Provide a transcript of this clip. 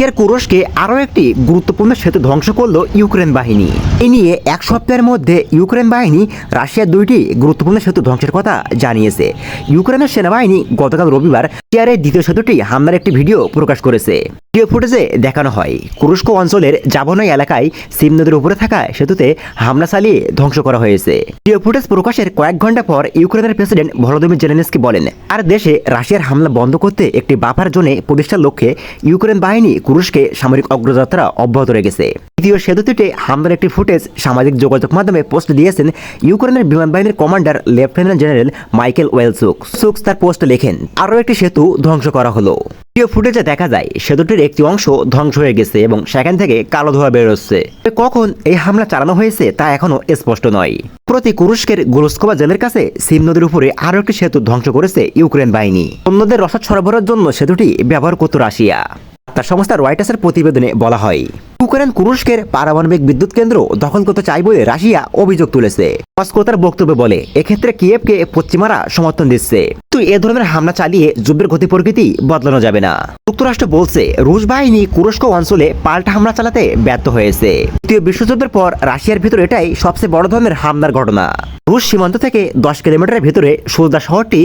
রাশিয়ার কুরস্কে আরও একটি গুরুত্বপূর্ণ সেতু ধ্বংস করল ইউক্রেন বাহিনী। এ নিয়ে এক সপ্তাহের মধ্যে ইউক্রেন বাহিনী রাশিয়ার দুইটি গুরুত্বপূর্ণ সেতু ধ্বংসের কথা জানিয়েছে। ইউক্রেনের সেনাবাহিনী গতকাল রবিবার এই দ্বিতীয় সেতুটি হামলার একটি ভিডিও প্রকাশ করেছে। ভিডিও ফুটেজে দেখানো হয়, কুরস্ক অঞ্চলের জাবনই এলাকায় সিম নদীর উপরে থাকা সেতুতে হামলা চালিয়ে ধ্বংস করা হয়েছে। ভিডিও ফুটেজ প্রকাশের কয়েক ঘণ্টা পর ইউক্রেনের প্রেসিডেন্ট ভলোদিমির জেলেনস্কি বলেন, আর দেশে রাশিয়ার হামলা বন্ধ করতে একটি বাফার জোনে প্রতিষ্ঠার লক্ষ্যে ইউক্রেন বাহিনী কুরস্কে সামরিক অগ্রযাত্রা অব্যাহত রেখেছে। দ্বিতীয় সেতুটিতে হামলার একটি ফুটেজ সামাজিক যোগাযোগ মাধ্যমে পোস্ট দিয়েছেন ইউক্রেনের বিমান বাহিনীর কমান্ডার লেফটেন্যান্ট জেনারেল মাইকেল ওয়েলসুক। সুক্স তার পোস্ট লেখেন, আরও একটি সেতু ধ্বংস করা হলো। ভিডিও ফুটেজে দেখা যায়, সেতুটির একটি অংশ ধ্বংস হয়ে গেছে এবং সেখান থেকে কালো ধোয়া বেরোচ্ছে। কখন এই হামলা চালানো হয়েছে তা এখনও স্পষ্ট নয়। প্রতি কুরস্কের গুরুস্কোবা জেলের কাছে সিম নদীর উপরে আরও একটি সেতু ধ্বংস করেছে ইউক্রেন বাহিনী। অন্যদের রসদ সরবরাহের জন্য সেতুটি ব্যবহার করত রাশিয়া। তার সংস্থা রয়টার্সের প্রতিবেদনে বলা হয় ইউক্রেন কুরস্কের পারমাণবিক বিদ্যুৎ কেন্দ্র দখল করতে চাই বলে রাশিয়া অভিযোগ তুলেছে। মস্কো তার বক্তব্যে বলে, এক্ষেত্রে কিয়েভকে পশ্চিমারা সমর্থন দিচ্ছে। তো এ ধরনের হামলা চালিয়ে যুদ্ধের গতি প্রকৃতি বদলানো যাবে না। যুক্তরাষ্ট্র বলছে, রুশ বাহিনী কুরস্ক অঞ্চলে পাল্টা হামলা চালাতে ব্যর্থ হয়েছে। দ্বিতীয় বিশ্বযুদ্ধের পর রাশিয়ার ভিতরে এটাই সবচেয়ে বড় ধরনের হামলার ঘটনা। রুশ সীমান্ত থেকে দশ কিলোমিটারের ভিতরে সুজদা শহরটি